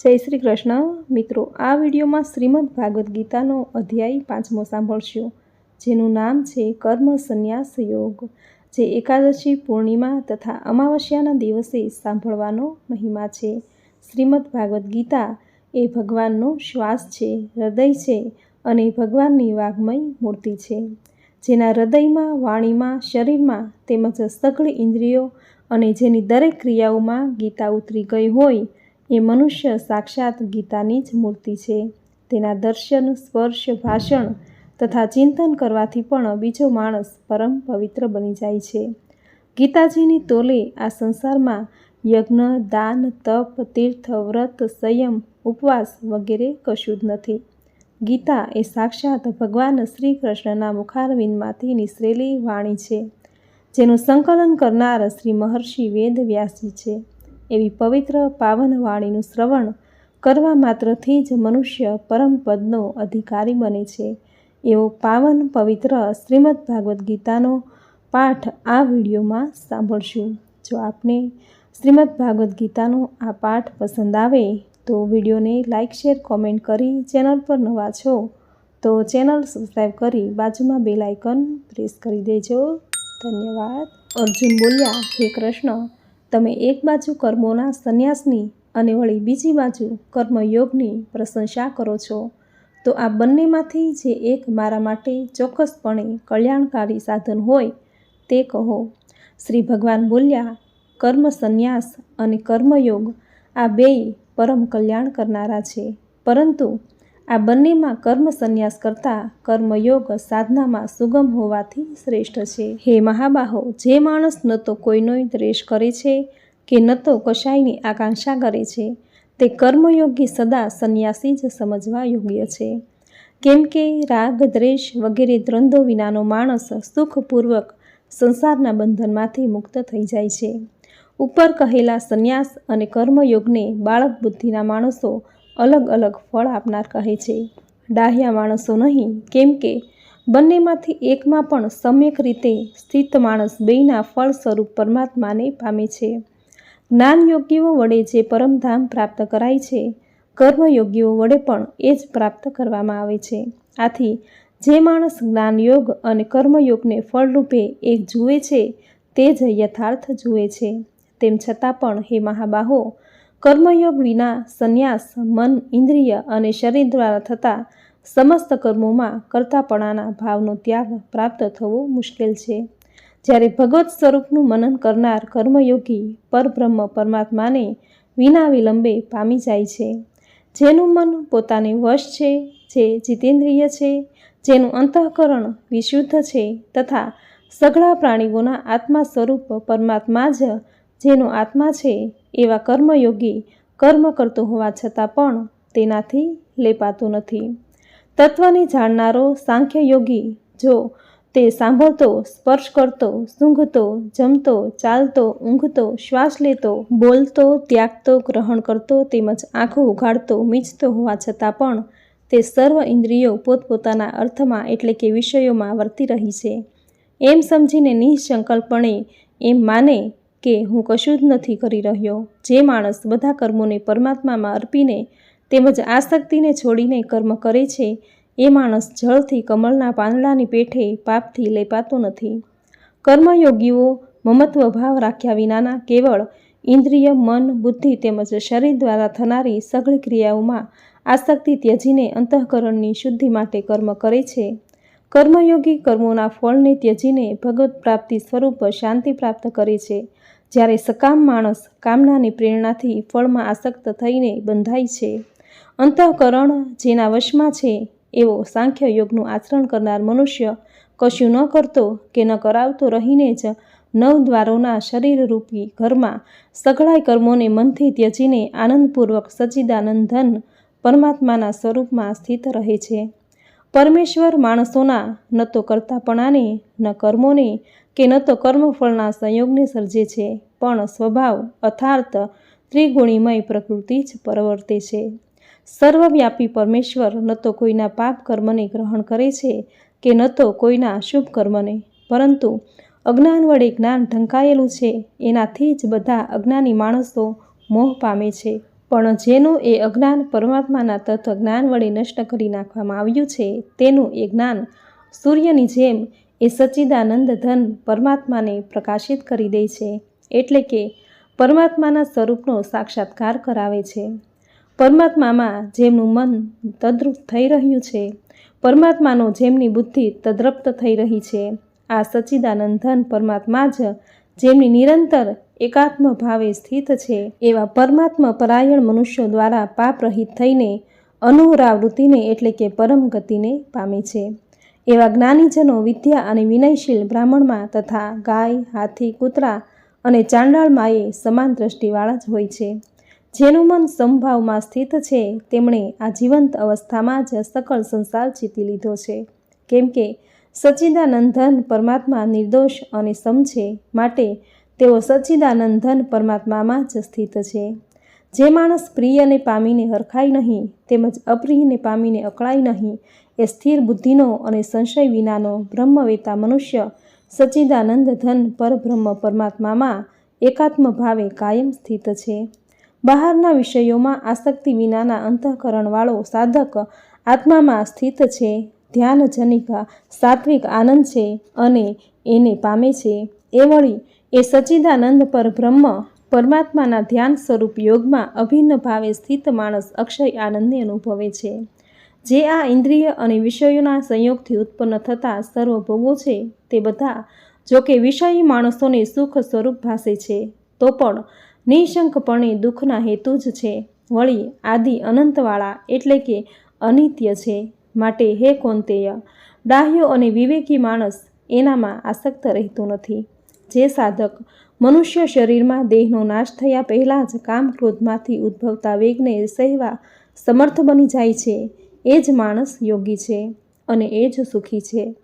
જય શ્રી કૃષ્ણ. મિત્રો, આ વિડીયોમાં શ્રીમદ ભાગવદ્ ગીતાનો અધ્યાય પાંચમો સાંભળશો, જેનું નામ છે કર્મ સંન્યાસ યોગ. જે એકાદશી પૂર્ણિમા તથા અમાવસ્યાના દિવસે સાંભળવાનો મહિમા છે. શ્રીમદ ભાગવદ્ ગીતા એ ભગવાનનો શ્વાસ છે, હૃદય છે અને ભગવાનની વાઘમય મૂર્તિ છે, જેના હૃદયમાં, વાણીમાં, શરીરમાં તેમજ સઘળી ઇન્દ્રિયો અને જેની દરેક ક્રિયાઓમાં ગીતા ઉતરી ગઈ હોય એ મનુષ્ય સાક્ષાત ગીતાની જ મૂર્તિ છે. તેના દર્શન, સ્પર્શ, ભાષણ તથા ચિંતન કરવાથી પણ બીજો માણસ પરમ પવિત્ર બની જાય છે. ગીતાજીની તોલે આ સંસારમાં યજ્ઞ, દાન, તપ, તીર્થ, વ્રત, સંયમ, ઉપવાસ વગેરે કશું જ નથી. ગીતા એ સાક્ષાત ભગવાન શ્રી કૃષ્ણના મુખારવિંદમાંથી નિસરેલી વાણી છે, જેનું સંકલન કરનાર શ્રી મહર્ષિ વેદ વ્યાસી છે. એવી પવિત્ર પાવન વાણીનું શ્રવણ કરવા માત્રથી જ મનુષ્ય પરમ પદનો અધિકારી બને છે. એવો પાવન પવિત્ર શ્રીમદ ભાગવદ્ ગીતાનો પાઠ આ વિડીયોમાં સાંભળશું. જો આપને શ્રીમદ ભાગવદ્ ગીતાનો આ પાઠ પસંદ આવે તો વિડીયોને લાઇક શેર, કોમેન્ટ કરી ચેનલ પર નવા છો તો ચેનલ સબસ્ક્રાઈબ કરી બાજુમાં બેલ આઇકન પ્રેસ કરી દેજો. ધન્યવાદ. અર્જુન બોલ્યા, હે કૃષ્ણ તમે એક બાજુ કર્મોના સંન્યાસની અને વળી બીજી બાજુ કર્મયોગની પ્રશંસા કરો છો, તો આ બંનેમાંથી જે એક મારા માટે ચોક્કસપણે કલ્યાણકારી સાધન હોય તે કહો. શ્રી ભગવાન બોલ્યા, કર્મ સંન્યાસ અને કર્મયોગ આ બેય પરમ કલ્યાણ કરનારા છે, પરંતુ આ બંનેમાં કર્મ સંન્યાસ કરતાં કર્મયોગ સાધનામાં સુગમ હોવાથી શ્રેષ્ઠ છે. હે મહાબાહો, જે માણસ ન તો કોઈનો દ્વેષ કરે છે કે ન તો કશાયની આકાંક્ષા કરે છે, તે કર્મયોગી સદા સંન્યાસી જ સમજવા યોગ્ય છે. કેમ કે રાગ, દ્વેષ વગેરે દ્વંદ્વો વિનાનો માણસ સુખપૂર્વક સંસારના બંધનમાંથી મુક્ત થઈ જાય છે. ઉપર કહેલા સંન્યાસ અને કર્મયોગને બાળક બુદ્ધિના માણસો અલગ અલગ ફળ આપનાર કહે છે. ડાહ્યા માણસો નહીં, કેમ કે બંનેમાંથી એકમાં પણ સમ્યક રીતે સ્થિત માણસ બેયના ફળ સ્વરૂપ પરમાત્માને પામે છે. જ્ઞાનયોગીઓ વડે જે પરમધામ પ્રાપ્ત કરાય છે કર્મયોગીઓ વડે પણ એ જ પ્રાપ્ત કરવામાં આવે છે. આથી, જે માણસ જ્ઞાનયોગ અને કર્મયોગને ફળરૂપે એક જુએ છે, તે જ યથાર્થ જુએ છે. તેમ છતાં પણ, હે મહાબાહો કર્મયોગ વિના સંન્યાસ, મન, ઇન્દ્રિય અને શરીર દ્વારા થતા સમસ્ત કર્મોમાં કરતાપણાના ભાવનો ત્યાગ પ્રાપ્ત થવો મુશ્કેલ છે. જ્યારે ભગવત સ્વરૂપનું મનન કરનાર કર્મયોગી પરબ્રહ્મ પરમાત્માને વિના વિલંબે પામી જાય છે. જેનું મન પોતાને વશ છે, જે જીતેન્દ્રિય છે, જેનું અંતઃકરણ વિશુદ્ધ છે તથા સઘળા પ્રાણીઓના આત્મા સ્વરૂપ પરમાત્મા જ જેનો આત્મા છે એવા કર્મયોગી કર્મ કરતો હોવા છતાં પણ તેનાથી લેપાતું નથી. તત્વને જાણનારો સાંખ્યયોગી જો તે સાંભળતો, સ્પર્શ કરતો, સૂંઘતો, જમતો, ચાલતો, ઊંઘતો, શ્વાસ લેતો, બોલતો, ત્યાગતો, ગ્રહણ કરતો તેમજ આંખો ઉઘાડતો, મીચતો હોવા છતાં પણ તે સર્વ ઇન્દ્રિયો પોતપોતાના અર્થમાં એટલે કે વિષયોમાં વર્તી રહી છે. એમ સમજીને નિઃસંકલ્પણે એમ માને કે હું કશું જ નથી કરી રહ્યો. જે માણસ બધા કર્મોને પરમાત્મામાં અર્પીને તેમજ આસક્તિને છોડીને કર્મ કરે છે, એ માણસ જળથી કમળના પાંદડાની પેઠે પાપથી લેપાતો નથી. કર્મયોગીઓ મમત્વ ભાવ રાખ્યા વિનાના કેવળ ઇન્દ્રિય, મન, બુદ્ધિ તેમજ શરીર દ્વારા થનારી સઘળી ક્રિયાઓમાં આસક્તિ ત્યજીને અંતઃકરણની શુદ્ધિ માટે કર્મ કરે છે. કર્મયોગી કર્મોના ફળને ત્યજીને ભગવત પ્રાપ્તિ સ્વરૂપ શાંતિ પ્રાપ્ત કરે છે. જ્યારે સકામ માણસ કામનાની પ્રેરણાથી ફળમાં આસક્ત થઈને બંધાય છે. અંતઃકરણ જેના વશમાં છે, એવો સાંખ્ય યોગનું આચરણ કરનાર મનુષ્ય કશું ન કરતો કે ન કરાવતો રહીને જ નવ દ્વારોના શરીરરૂપી ઘરમાં સઘળાય કર્મોને મનથી ત્યજીને આનંદપૂર્વક સચ્ચિદાનંદ ધન પરમાત્માના સ્વરૂપમાં સ્થિત રહે છે. પરમેશ્વર માણસોના ન તો કરતાપણાને, ન કર્મોને કે ન તો કર્મફળના સંયોગને સર્જે છે, પણ સ્વભાવ અર્થાર્થ ત્રિગુણીમય પ્રકૃતિ જ પરવર્તે છે. સર્વવ્યાપી પરમેશ્વર ન તો કોઈના પાપ કર્મને ગ્રહણ કરે છે કે ન તો કોઈના શુભ કર્મને. પરંતુ અજ્ઞાન વડે જ્ઞાન ઢંકાયેલું છે, એનાથી જ બધા અજ્ઞાની માણસો મોહ પામે છે. પણ જેનું એ અજ્ઞાન પરમાત્માના તત્વ જ્ઞાન વડે નષ્ટ કરી નાખવામાં આવ્યું છે, તેનું એ જ્ઞાન સૂર્યની જેમ એ સચ્ચિદાનંદ ધન પરમાત્માને પ્રકાશિત કરી દે છે, એટલે કે પરમાત્માના સ્વરૂપનો સાક્ષાત્કાર કરાવે છે. પરમાત્મામાં જેમનું મન તદ્રુપ થઈ રહ્યું છે, પરમાત્માનો જેમની બુદ્ધિ તદ્રપ્ત થઈ રહી છે, આ સચ્ચિદાનંદ ધન પરમાત્મા જ જેમની નિરંતર એકાત્મ ભાવે સ્થિત છે એવા પરમાત્મા પરાયણ મનુષ્યો દ્વારા પાપરહિત થઈને અનુહરાવૃત્તિને એટલે કે પરમ ગતિને પામે છે. એવા જ્ઞાનીજનો વિદ્યા અને વિનયશીલ બ્રાહ્મણમાં તથા ગાય, હાથી, કૂતરા અને ચાંડાળમાએ સમાન દ્રષ્ટિવાળા જ હોય છે. જેનું મન સમભાવમાં સ્થિત છે, તેમણે આ જીવંત અવસ્થામાં જ સકળ સંસાર જીતી લીધો છે. કેમ કે સચ્ચિદાનંદન પરમાત્મા નિર્દોષ અને સમ છે, માટે તેઓ સચ્ચિદાનંદ ધન પરમાત્મામાં જ સ્થિત છે. જે માણસ પ્રિયને પામીને હરખાય નહીં, તેમજ અપ્રિયને પામીને અકળાય નહીં, એ સ્થિર બુદ્ધિનો અને સંશય વિનાનો બ્રહ્મવેતા મનુષ્ય સચ્ચિદાનંદ ધન પરબ્રહ્મ પરમાત્મામાં એકાત્મ ભાવે કાયમ સ્થિત છે. બહારના વિષયોમાં આસક્તિ વિનાના અંતઃકરણવાળો સાધક આત્મામાં સ્થિત છે. ધ્યાન જનિકા સાત્વિક આનંદ છે અને એને પામે છે. એ વળી એ સચ્ચિદાનંદ પર બ્રહ્મ પરમાત્માના ધ્યાન સ્વરૂપ યોગમાં અભિન્ન ભાવે સ્થિત માણસ અક્ષય આનંદને અનુભવે છે. જે આ ઇન્દ્રિય અને વિષયોના સંયોગથી ઉત્પન્ન થતા સર્વ છે તે બધા જોકે વિષયી માણસોને સુખ સ્વરૂપ ભાસે છે, તો પણ નિઃશંકપણે દુઃખના હેતુ જ છે. વળી આદિ અનંતવાળા એટલે કે અનિત્ય છે. માટે હે કોંતેય, ડાહ્યો અને વિવેકી માણસ એનામાં આસક્ત રહેતો નથી. જે સાધક મનુષ્ય શરીરમાં દેહનો નાશ થયા પહેલાં જ કામ ક્રોધમાંથી ઉદ્ભવતા વેગને સહેવા સમર્થ બની જાય છે. એ જ માણસ યોગી છે અને એ જ સુખી છે.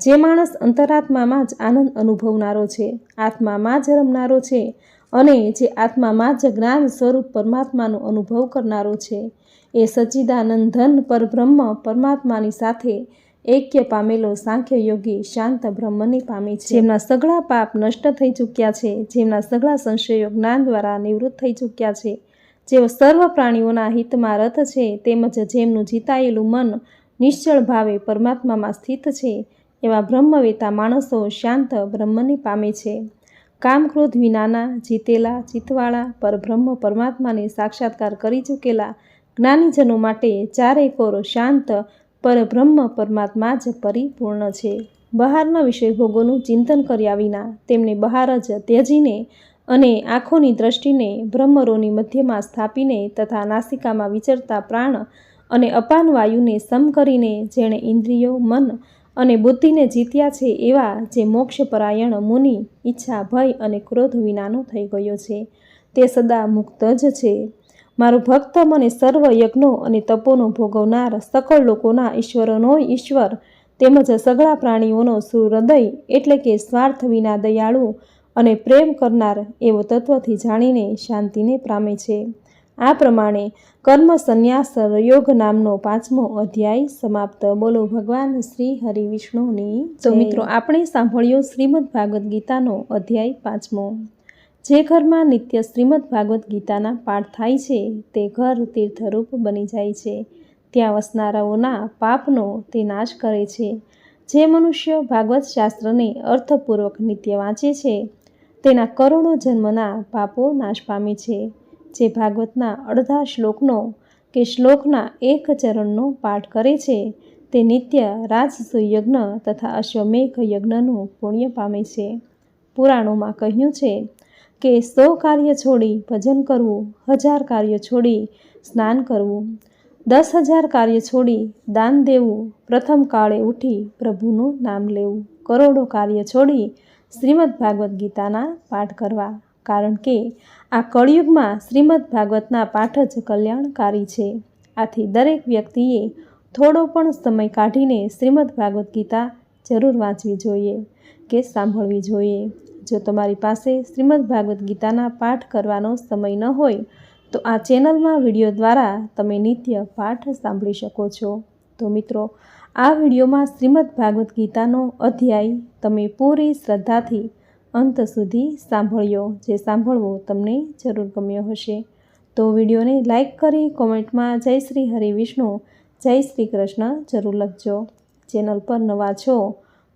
જે માણસ અંતરાત્મામાં જ આનંદ અનુભવનારો છે, આત્મામાં જ રમનારો છે અને જે આત્મામાં જ જ્ઞાન સ્વરૂપ પરમાત્માનો અનુભવ કરનારો છે. એ સચ્ચિદાનંદ ધન પરબ્રહ્મ પરમાત્માની સાથે એક્ય પામેલો સાંખ્ય યોગી શાંત બ્રહ્મને પામે છે. જેમના સઘળા પાપ નષ્ટ થઈ ચૂક્યા છે, જેમના સઘળા સંશયો જ્ઞાન દ્વારા નિવૃત્ત થઈ ચૂક્યા છે. જેઓ સર્વ પ્રાણીઓના હિતમાં રથ છે, તેમજ જેમનું જીતાયેલું મન નિશ્ચળ ભાવે પરમાત્મામાં સ્થિત છે, એવા બ્રહ્મવેતા માણસો શાંત બ્રહ્મને પામે છે. કામક્રોધ વિનાના જીતેલા ચિતવાળા પરબ્રહ્મ પરમાત્માને સાક્ષાત્કાર કરી ચૂકેલા જ્ઞાનીજનો માટે ચારે કોર શાંત પરબ્રહ્મ પરમાત્મા જ પરિપૂર્ણ છે. બહારના વિષય ભોગોનું ચિંતન કર્યા વિના તેમને બહાર જ ત્યજીને અને આંખોની દ્રષ્ટિને બ્રહ્મરોની મધ્યમાં સ્થાપીને તથા નાસિકામાં વિચરતા પ્રાણ અને અપાન વાયુને સમ કરીને જેણે ઇન્દ્રિયો, મન અને બુદ્ધિને જીત્યા છે એવા જે મોક્ષપરાયણ મુનિ ઈચ્છા, ભય અને ક્રોધ વિનાનો થઈ ગયો છે. તે સદા મુક્ત જ છે. મારો ભક્ત મને સર્વ યજ્ઞો અને તપોનો ભોગવનાર સકળ લોકોના ઈશ્વરોનો ઈશ્વર તેમજ સગળા પ્રાણીઓનો સુહૃદય એટલે કે સ્વાર્થ વિના દયાળુ અને પ્રેમ કરનાર એવો તત્વથી જાણીને શાંતિને પામે છે. આ પ્રમાણે કર્મ સંન્યાસ યોગ નામનો પાંચમો અધ્યાય સમાપ્ત. બોલો ભગવાન શ્રી હરિ વિષ્ણુની તો મિત્રો આપણે સાંભળ્યો શ્રીમદ ભાગવદ્ ગીતાનો અધ્યાય પાંચમો. જે ઘરમાં નિત્ય શ્રીમદ ભાગવદ્ ગીતાના પાઠ થાય છે, તે ઘર તીર્થરૂપ બની જાય છે. ત્યાં વસનારાઓના પાપનો તે નાશ કરે છે. જે મનુષ્ય ભાગવત શાસ્ત્રને અર્થપૂર્વક નિત્ય વાંચે છે, તેના કરોડો જન્મના પાપો નાશ પામે છે. જે ભાગવતના અડધા શ્લોકનો કે શ્લોકના એક ચરણનો પાઠ કરે છે, તે નિત્ય રાજસુયજ્ઞ તથા અશ્વમેઘ યજ્ઞનું પુણ્ય પામે છે. પુરાણોમાં કહ્યું છે કે સો કાર્ય છોડી ભજન કરવું, હજાર કાર્ય છોડી સ્નાન કરવું, દસ હજાર કાર્ય છોડી દાન દેવું, પ્રથમ કાળે ઉઠી પ્રભુનું નામ લેવું, કરોડો કાર્ય છોડી શ્રીમદ ભાગવદ્ ગીતાના પાઠ કરવા. કારણ કે આ કળિયુગમાં શ્રીમદ ભાગવતના પાઠ જ કલ્યાણકારી છે. આથી દરેક વ્યક્તિએ થોડો પણ સમય કાઢીને શ્રીમદ ભાગવદ્ ગીતા જરૂર વાંચવી જોઈએ કે સાંભળવી જોઈએ. જો તમારી પાસે શ્રીમદ ભાગવદ્ ગીતાના પાઠ કરવાનો સમય ન હોય, તો આ ચેનલમાં વીડિયો દ્વારા તમે નિત્ય પાઠ સાંભળી શકો છો. તો મિત્રો, આ વિડીયોમાં શ્રીમદ ભાગવદ્ ગીતાનો અધ્યાય તમે પૂરી શ્રદ્ધાથી અંત સુધી સાંભળ્યો, જે સાંભળવો તમને જરૂર ગમ્યો હશે. તો વિડીયોને લાઈક કરી કોમેન્ટમાં જય શ્રી હરિ વિષ્ણુ, જય શ્રી કૃષ્ણ જરૂર લખજો. ચેનલ પર નવા છો